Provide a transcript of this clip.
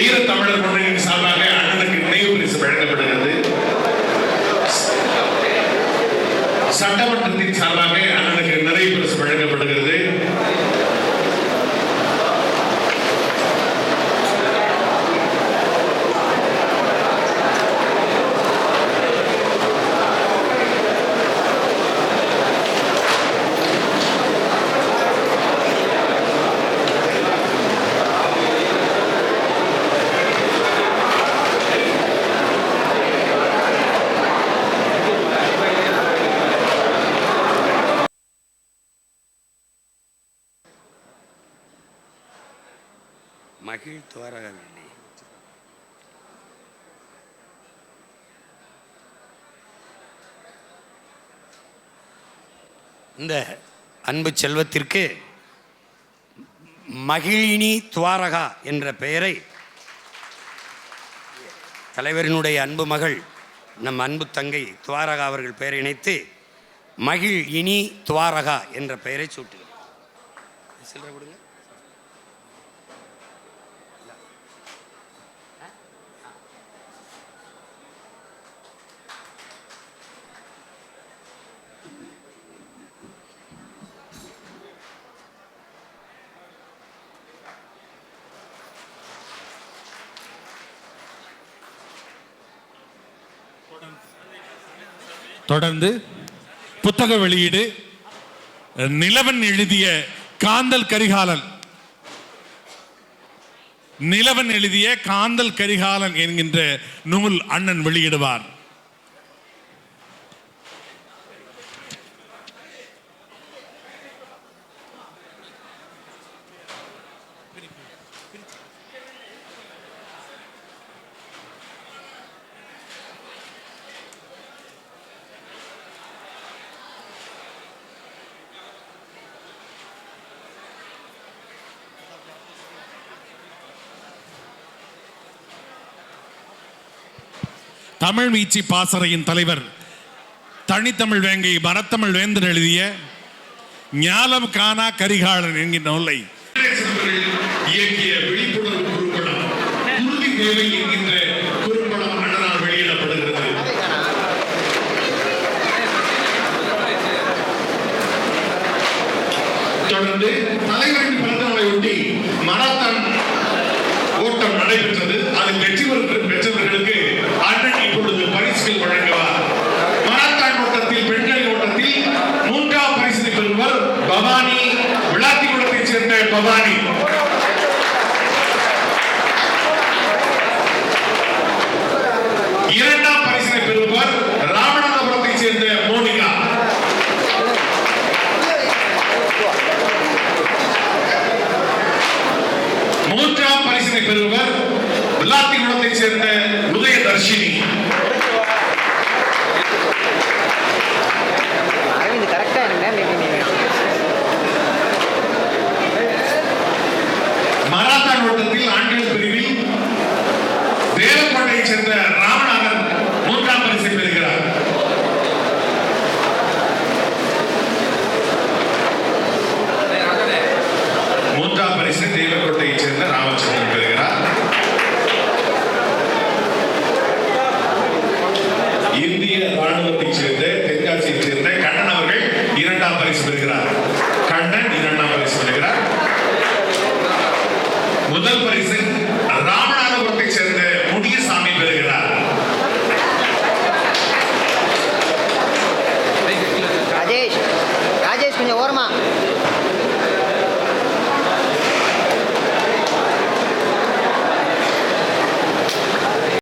வீர தமிழர் முன்னணியின் சார்பாக அண்ணனுக்கு நினைவு பரிசு வழங்கப்படுகிறது. சட்டமன்றத்தின் சார்பாக அண்ணனுக்கு நிறைவு பரிசு வழங்கப்படுகிறது. மகிழ் துவாரகவல்லி இந்த அன்பு செல்வத்திற்கு மகிழினி துவாரகா என்ற பெயரை தலைவரினுடைய அன்பு மகள் நம் அன்பு தங்கை துவாரகா அவர்கள் பெயரை இணைத்து மகிழ் இனி துவாரகா என்ற பெயரை சூட்டுகிறேன். சில்லறை கொடுங்க. தொடர்ந்து புத்தக வெளியீடு. நிலவன் எழுதிய காந்தல் கரிகாலன். நிலவன் எழுதிய காந்தல் கரிகாலன் என்கின்ற நூல் அண்ணன் வெளியிடுவார். தமிழ் வீச்சு பாசறையின் தலைவர் தனித்தமிழ் வேங்கை மரத்தமிழ் வேந்தன் எழுதிய ஞாலம் காணா கரிகாலன் என்கின்ற நூலை இயக்கிய விழிப்புணர்வு குறும்படம் தேவை என்கின்ற குறும்படம் அண்ணனால் வெளியிடப்படுகிறது. தொடர்ந்து தலைவரின் பிறந்தநாளை ஒட்டி மராத்தான் ஓட்டம் நடைபெற்றது. அதில் வெற்றி பெற்றவர்களுக்கு அண்ணன் இப்பொழுது பரிசுகள் வழங்குவார் மராத்தான் ஓட்டத்தில் பெண்கள் ஓட்டத்தில் மூன்றாம் பரிசினை பெறுவர் பவானி விளாத்திக்குளத்தைச் சேர்ந்த பவானி இரண்டாம் பரிசினை பெறுவர் ராமநாதபுரத்தைச் சேர்ந்த மோனிகா. மூன்றாம் பரிசினை பெறுவர் விளாத்திகுளத்தைச் சேர்ந்த உதயதர்ஷினி. forma.